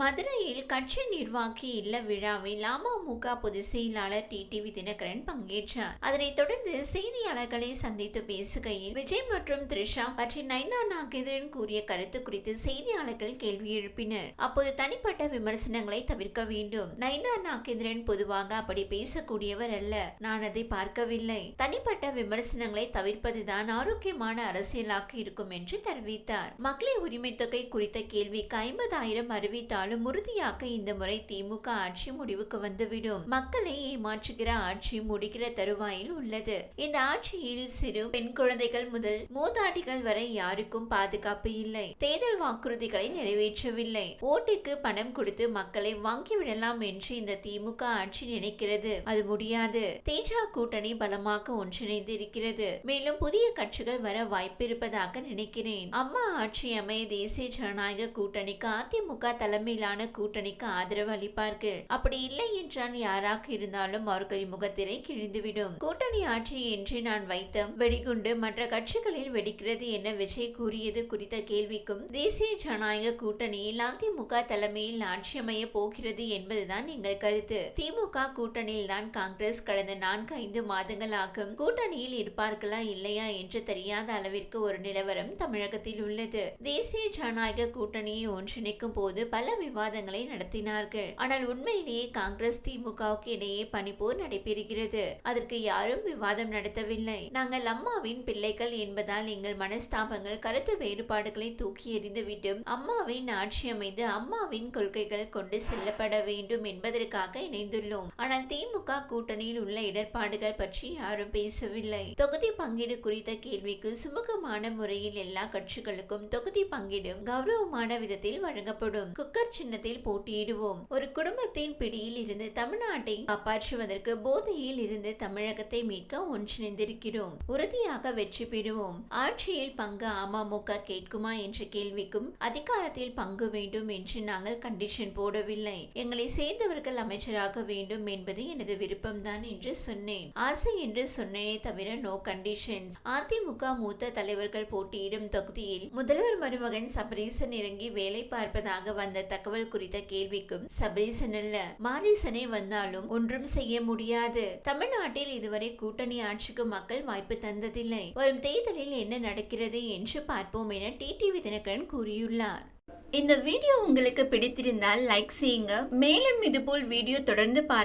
மதுரையில் கட்சி நிர்வாகி இல்ல விழாவில் அமமுக பொதுச் செயலாளர் டிடிவி தினகரன் பங்கேற்றார். அதனைத் தொடர்ந்து செய்தியாளர்களை சந்தித்து பேசுகையில் விஜய் மற்றும் த்ரிஷா பற்றி நைனா நாகேந்திரன் கூறிய கருத்து குறித்து செய்தியாளர்கள் கேள்வி எழுப்பினர். அப்போது தனிப்பட்ட விமர்சனங்களை தவிர்க்க வேண்டும். நைனா நாகேந்திரன் பொதுவாக அப்படி பேசக்கூடியவர் அல்ல. நான் அதை பார்க்கவில்லை. தனிப்பட்ட விமர்சனங்களை தவிர்ப்பதுதான் ஆரோக்கியமான அரசியலாக இருக்கும் என்று தெரிவித்தார். மக்களின் உரிமை தொகை குறித்த கேள்விக்கு ஐம்பதாயிரம் அறிவித்தார். இருந்தாலும் உறுதியாக இந்த முறை திமுக ஆட்சி முடிவுக்கு வந்துவிடும். மக்களை ஏமாற்றுகிற ஆட்சி முடிக்கிற தருவாயில் உள்ளது. இந்த ஆட்சியில் சிறு பெண் குழந்தைகள் முதல் மூதாட்டிகள் வரை யாருக்கும் பாதுகாப்பு இல்லை. தேர்தல் வாக்குறுதிகளை நிறைவேற்றவில்லை. ஓட்டுக்கு பணம் கொடுத்து மக்களை வாங்கிவிடலாம் என்று இந்த திமுக ஆட்சி நினைக்கிறது. அது முடியாது. தேஜா கூட்டணி பலமாக ஒன்றிணைந்து இருக்கிறது மேலும் புதிய கட்சிகள் வர வாய்ப்பு இருப்பதாக நினைக்கிறேன். அம்மா ஆட்சி அமைய தேசிய ஜனநாயக கூட்டணிக்கு அதிமுக தலைமை தலைமையிலான கூட்டணிக்கு ஆதரவு அளிப்பார்கள். அப்படி இல்லை என்றால் யாராக இருந்தாலும் அவர்களின் முகத்திரை கிழிந்துவிடும். கூட்டணி ஆட்சி என்று நான் வைத்த வெடிகுண்டு மற்ற கட்சிகளில் வெடிக்கிறது என விஜய் கூறியது குறித்த கேள்விக்கும் தேசிய ஜனநாயக கூட்டணியில் அதிமுக தலைமையில் ஆட்சி அமைய போகிறது என்பதுதான் எங்கள் கருத்து. திமுக கூட்டணியில் தான் காங்கிரஸ் கடந்த நான்கு ஐந்து மாதங்களாக கூட்டணியில் இருப்பார்களா இல்லையா என்று தெரியாத அளவிற்கு ஒரு நிலவரம் தமிழகத்தில் உள்ளது. தேசிய ஜனநாயக கூட்டணியை ஒன்றிணைக்கும் போது பல விவாதங்களை நடத்தினார்கள். ஆனால் உண்மையிலேயே காங்கிரஸ் திமுகவுக்கு இடையே பனிப்போர் நடைபெறுகிறது. அதற்கு யாரும் விவாதம் நடத்தவில்லை. நாங்கள் அம்மாவின் பிள்ளைகள் என்பதால் எங்கள் மனஸ்தாபங்கள் கருத்து வேறுபாடுகளை தூக்கி எறிந்துவிட்டு அம்மாவின் ஆட்சி அமைந்து அம்மாவின் கொள்கைகள் கொண்டு செல்லப்பட வேண்டும் என்பதற்காக இணைந்துள்ளோம். ஆனால் திமுக கூட்டணியில் உள்ள இடர்பாடுகள் பற்றி யாரும் பேசவில்லை. தொகுதி பங்கீடு குறித்த கேள்விக்கு சுமூகமான முறையில் எல்லா கட்சிகளுக்கும் தொகுதி பங்கீடு கௌரவமான விதத்தில் வழங்கப்படும். குக்கர் சின்னத்தில் போட்டியிடுவோம். ஒரு குடும்பத்தின் பிடியில் இருந்து தமிழ்நாட்டை காப்பாற்றுவதற்கு போதையில் இருந்து தமிழகத்தை மீட்க ஒன்றிணைந்திருக்கிறோம். உறுதியாக வெற்றி பெறுவோம். ஆட்சியில் பங்கு அமமுக கேட்குமா என்ற கேள்விக்கும் அதிகாரத்தில் பங்கு வேண்டும் என்று நாங்கள் கண்டிஷன் போடவில்லை. எங்களை சேர்ந்தவர்கள் அமைச்சராக வேண்டும் என்பது எனது விருப்பம்தான் என்று சொன்னேன். ஆசை என்று சொன்னேனே தவிர நோ கண்டிஷன்ஸ் அதிமுக மூத்த தலைவர்கள் போட்டியிடும் தொகுதியில் முதல்வர் மருமகன் சபரீசன் இறங்கி வேலை பார்ப்பதாக வந்த தகவல் குறித்த கேள்விக்கும் சபரீசன் அல்ல மாரிசனே வந்தாலும் ஒன்றும் செய்ய முடியாது. தமிழ்நாட்டில் இதுவரை கூட்டணி ஆட்சிக்கு மக்கள் வாய்ப்பு தந்ததில்லை. வரும் தேர்தலில் என்ன நடக்கிறது என்று பார்ப்போம் என டிடிவி தினகரன் கூறியுள்ளார். இந்த வீடியோ உங்களுக்கு பிடித்திருந்தால் லைக் செய்யுங்க. மேலும் இதுபோல் வீடியோ தொடர்ந்து பார்க்க